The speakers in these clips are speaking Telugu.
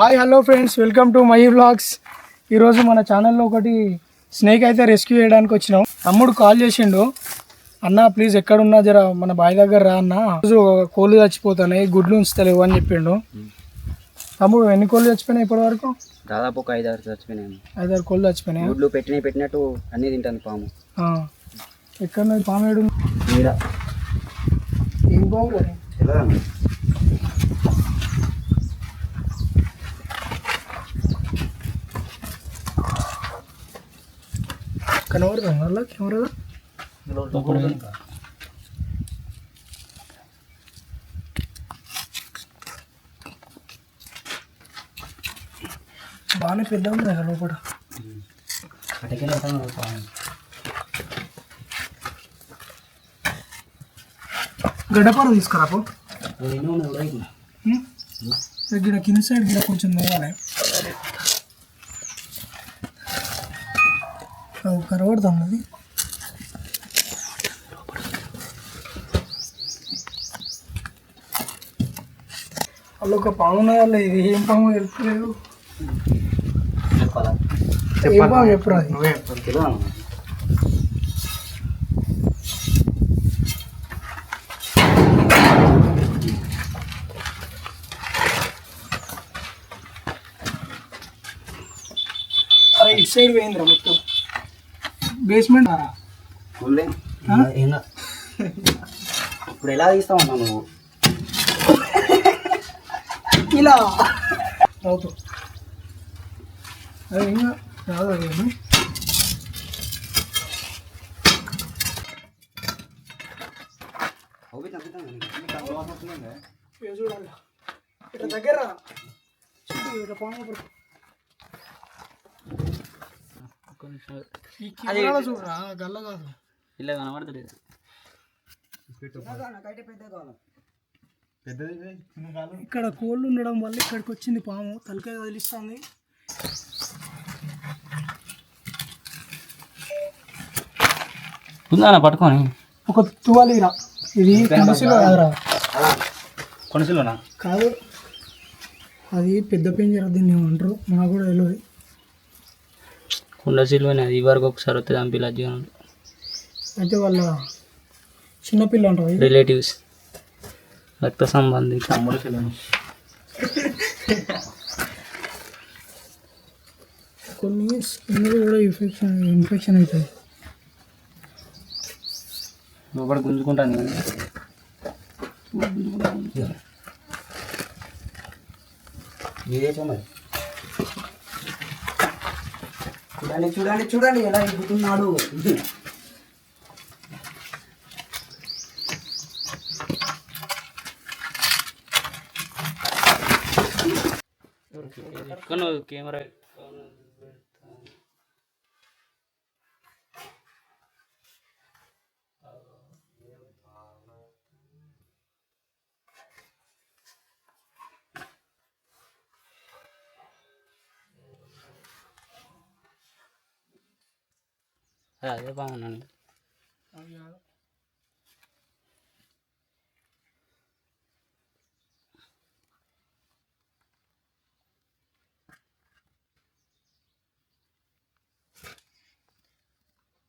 Hi hello friends welcome to my vlogs ఈరోజు మన ఛానల్లో ఒకటి స్నేక్ అయితే రెస్క్యూ చేయడానికి వచ్చినాం. తమ్ముడు కాల్ చేసిండు. అన్న ప్లీజ్ ఎక్కడున్నా? జర మన బావి దగ్గర రా అన్న. రోజు కోళ్ళు చచ్చిపోతున్నాయి. గుడ్లు ఉంచుతలేవు అని చెప్పిండు. తమ్ముడు ఎన్ని కోళ్ళు చచ్చిపోయినాయి ఇప్పటి వరకు దాదాపు ఒక ఐదు ఆరు చచ్చిపోయినాయి ఐదారు కోళ్ళు చచ్చిపోయినాయి? గుడ్లు పెట్టినవి పెట్టినట్టు అన్ని తింటాను పాము. ఎక్కడ పామేడు మీద ఏం పాము? రా? కనబడుతుంది మళ్ళీ కెమెరా బాగానే పెద్ద ఉంది కదా లోపల గడ్డపార తీసుకురా పో గిడ కింద సైడ్ గిడ కొంచెం నవ్వాలి కనబడుతుంది అది వాళ్ళు ఒక పాము ఉన్నది వాళ్ళ ఇది ఏం పాము తెలుపులేదు ఏం పాము చెప్పురా అది అరే ఇటు సైడ్ పోయిందిరా మొత్తం. బేస్మెంట్? ఇప్పుడు ఎలా తీస్తావు అన్నా నువ్వు? ఇలా. అవుతూ. అదే ఇంకా రాదు చూడాలి ఇట్లా దగ్గర ఇట్లా పాము. ఈ కెమెరాలో చూడరా? గల్ల కాదు. ఇలా కనబడతలేదు. ఇక్కడ కోళ్ళు ఉండడం వల్ల ఇక్కడికి వచ్చింది పాము. తలకాయ వదిలిస్తుంది. ఉందా పట్టుకొని? ఒక తువాలీరా ఇది కొనసిలో కాదురా. కొనసిలోనా కాదు. అది పెద్ద పెంజర దీన్ని ఏమంటారు? నాకు కూడా తెలియదు కుండ సిల్వని అది వరకు ఒకసారి వస్తే చంపి లజ్జగా అయితే వాళ్ళ చిన్నపిల్ల అంటారు. రిలేటివ్స్ రక్త సంబంధి. తమ్ముడు కొన్ని స్కిన్ కూడా ఇన్ఫెక్షన్ ఇన్ఫెక్షన్ అవుతుంది. లోపల గుంజుకుంటాను కానీ చూడండి చూడండి చూడండి ఎలా ఎగుతున్నాడు. కెమెరా అదే బాగున్నాను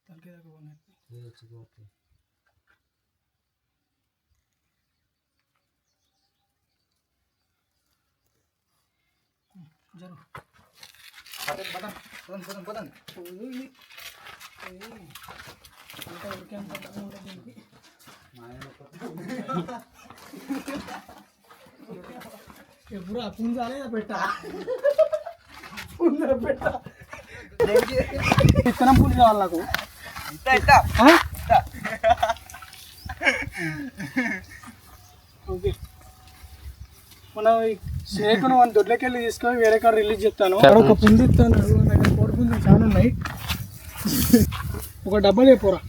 తలకాయ దాకా పోనీ. జరు చూడు ఇది. ఇంకా దీనికి. ఎప్పుడు ఆ పుంజాలే పెట్ట పుంజ పెట్ట విత్తనం పుంజ కావాలి నాకు ఆ? ఓకే మనం ఈ స్నేక్ను మన దొడ్లకి వెళ్ళి తీసుకొని వేరే కాడ రిలీజ్ చెప్తాను అక్కడ ఒక పుంజు ఇస్తాను నా దగ్గర కోడి పుంజులు చాలా ఉన్నాయి ఒక డబ్బా లేపోరా.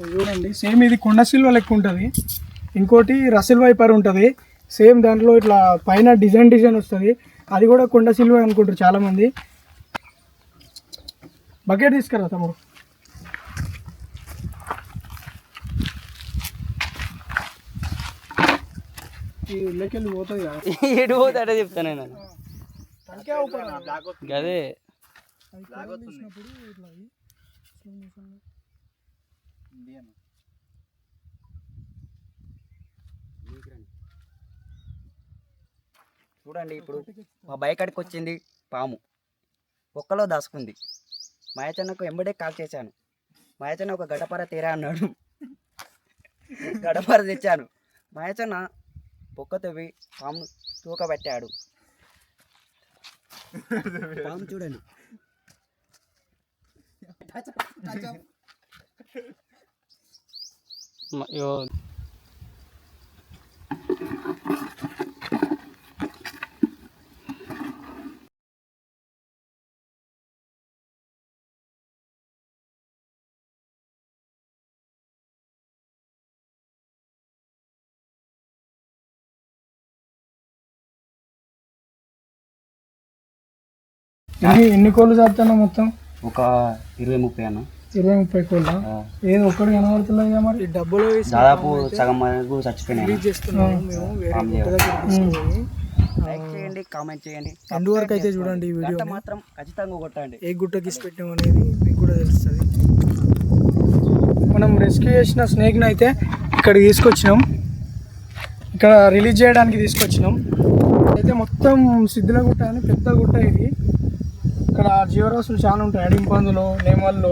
ఇది చూడండి సేమ్ ఇది కొండ సిల్వ లెక్క ఉంటుంది. ఇంకోటి రసిల్ వైపర్ ఉంటుంది. సేమ్ దాంట్లో ఇట్లా పైన డిజైన్ డిజైన్ వస్తుంది. అది కూడా కొండ సిల్వ అనుకుంటారు చాలా మంది బకెట్ తీసుకురా తమ్ముడు ఈ ఇళ్ళకెళ్ళి పోతుంది కదా ఎటు పోతాడో చెప్తాను నేను తనకే అవుతుంది అదే అది కరెంట్ తీసినప్పుడు ఇట్లా అయ్యి slow motion లో. చూడండి ఇప్పుడు మా బైక్ అడికి వచ్చింది పాము. ఒక్కలో దాసుకుంది. మాయచన్నకు ఎంబడే కాల్ చేశాను. మాయచన్న ఒక గడపర తీరా అన్నాడు. గడపర తెచ్చాను. మాయచన్న పొక్క తవ్వి పాము తూక పెట్టాడు పాము చూడండి. ఎన్ని ఎన్ని కోళ్ళు చాపుతున్నా మొత్తం? ఒక ఇరవై ముప్పై అన్న. ఇరవై ముప్పై కోళ్ళ? ఏది ఒక్కడు కనబడుతున్నాయి ఇక మరి? డబ్బులు దాదాపు సగం వరకు చచ్చిపోయినాయి లైక్ చేయండి కామెంట్ చేయండి. ఎండు వరకు అయితే చూడండి ఈ వీడియో మాత్రం ఖచ్చితంగా కొట్టండి. ఏ గుట్ట తీసి పెట్టాం అనేది మీకు కూడా తెలుస్తుంది. మనం రెస్క్యూ చేసిన స్నేక్ని అయితే ఇక్కడ తీసుకొచ్చినాం. ఇక్కడ రిలీజ్ చేయడానికి తీసుకొచ్చినాం. అయితే మొత్తం సిద్ధుల గుట్ట అని పెద్ద గుట్ట ఇది. ఇక్కడ జీవరాశులు చాలా ఉంటాయి. అడింపందులు నేమళ్ళు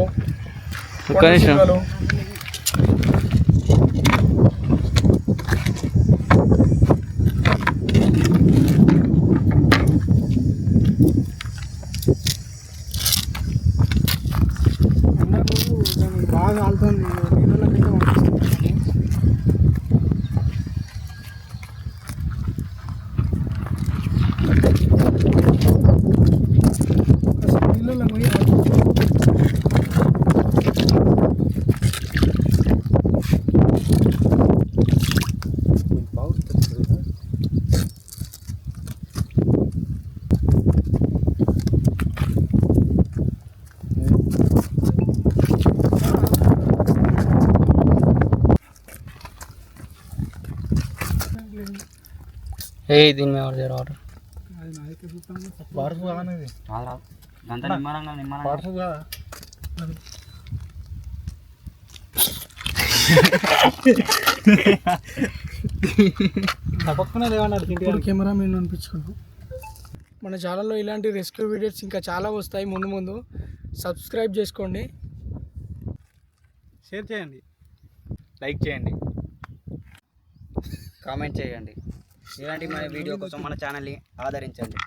ఏ దీని మీద నిమ్మలంగా వాటర్ కాదా తప్పకుండా లేవన్నాడు ఇప్పుడు కెమెరా మీద అనిపించుకుంటాం మన ఛానల్లో ఇలాంటి రెస్క్యూ వీడియోస్ ఇంకా చాలా వస్తాయి ముందు ముందు. సబ్స్క్రైబ్ చేసుకోండి. షేర్ చేయండి. లైక్ చేయండి. కామెంట్ చేయండి. ఇలాంటి మన వీడియో కోసం మన ఛానల్ని ఆదరించండి.